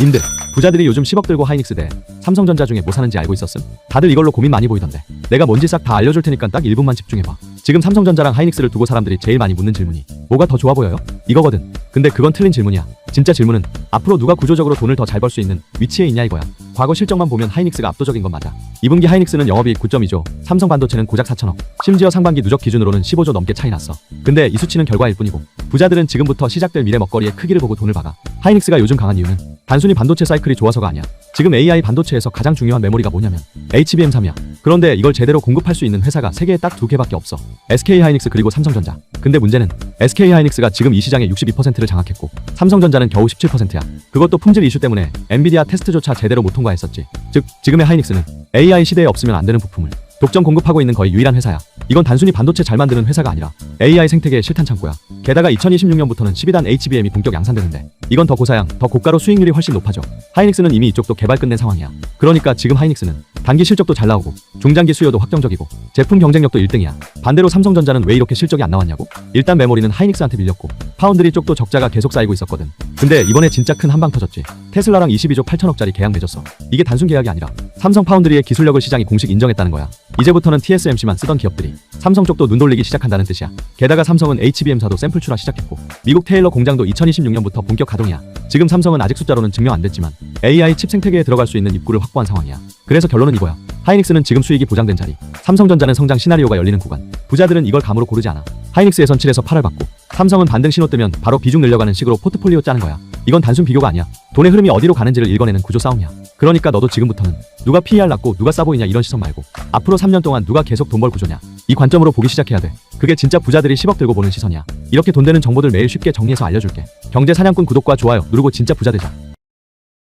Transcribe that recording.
님들 부자들이 요즘 10억 들고 하이닉스 대 삼성전자 중에 뭐 사는지 알고 있었음? 다들 이걸로 고민 많이 보이던데. 내가 뭔지 싹 다 알려줄 테니까 딱 1분만 집중해봐. 지금 삼성전자랑 하이닉스를 두고 사람들이 제일 많이 묻는 질문이 뭐가 더 좋아 보여요? 이거거든. 근데 그건 틀린 질문이야. 진짜 질문은 앞으로 누가 구조적으로 돈을 더 잘 벌 수 있는 위치에 있냐 이거야. 과거 실적만 보면 하이닉스가 압도적인 건 맞아. 2분기 하이닉스는 영업이익 9.2조 삼성 반도체는 고작 4천억. 심지어 상반기 누적 기준으로는 15조 넘게 차이 났어. 근데 이 수치는 결과일 뿐이고 부자들은 지금부터 시작될 미래 먹거리의 크기를 보고 돈을 박아. 하이닉스가 요즘 강한 이유는 단순히 반도체 사이클이 좋아서가 아니야. 지금 AI 반도체에서 가장 중요한 메모리가 뭐냐면 HBM3이야. 그런데 이걸 제대로 공급할 수 있는 회사가 세계에 딱 두 개밖에 없어. SK 하이닉스 그리고 삼성전자. 근데 문제는 SK 하이닉스가 지금 이 시장의 62%를 장악했고 삼성전자는 겨우 17%야. 그것도 품질 이슈 때문에 엔비디아 테스트조차 제대로 못 통과했었지. 즉 지금의 하이닉스는 AI 시대에 없으면 안 되는 부품을 독점 공급하고 있는 거의 유일한 회사야. 이건 단순히 반도체 잘 만드는 회사가 아니라 AI 생태계의 실탄 창고야. 게다가 2026년부터는 12단 HBM이 본격 양산되는데 이건 더 고사양, 더 고가로 수익률이 훨씬 높아져. 하이닉스는 이미 이쪽도 개발 끝낸 상황이야. 그러니까 지금 하이닉스는 단기 실적도 잘 나오고 중장기 수요도 확정적이고 제품 경쟁력도 1등이야. 반대로 삼성전자는 왜 이렇게 실적이 안 나왔냐고? 일단 메모리는 하이닉스한테 밀렸고 파운드리 쪽도 적자가 계속 쌓이고 있었거든. 근데 이번에 진짜 큰 한방 터졌지. 테슬라랑 22조 8천억짜리 계약 맺었어. 이게 단순 계약이 아니라 삼성 파운드리의 기술력을 시장이 공식 인정했다는 거야. 이제부터는 TSMC만 쓰던 기업들이 삼성 쪽도 눈 돌리기 시작한다는 뜻이야. 게다가 삼성은 HBM사도 샘플 출하 시작했고 미국 테일러 공장도 2026년부터 본격 가동이야. 지금 삼성은 아직 숫자로는 증명 안 됐지만 AI 칩 생태계에 들어갈 수 있는 입구를 확보한 상황이야. 그래서 결론은 이거야. 하이닉스는 지금 수익이 보장된 자리, 삼성전자는 성장 시나리오가 열리는 구간. 부자들은 이걸 감으로 고르지 않아. 하이닉스에선 7에서 8을 받고 삼성은 반등 신호 뜨면 바로 비중 늘려가는 식으로 포트폴리오 짜는 거야. 이건 단순 비교가 아니야. 돈의 흐름이 어디로 가는지를 읽어내는 구조 싸움이야. 그러니까 너도 지금부터는 누가 PER 낮고 누가 싸 보이냐 이런 시선 말고 앞으로 3년 동안 누가 계속 돈 벌 구조냐 이 관점으로 보기 시작해야 돼. 그게 진짜 부자들이 10억 들고 보는 시선이야. 이렇게 돈 되는 정보들 매일 쉽게 정리해서 알려줄게. 경제 사냥꾼 구독과 좋아요 누르고 진짜 부자 되자.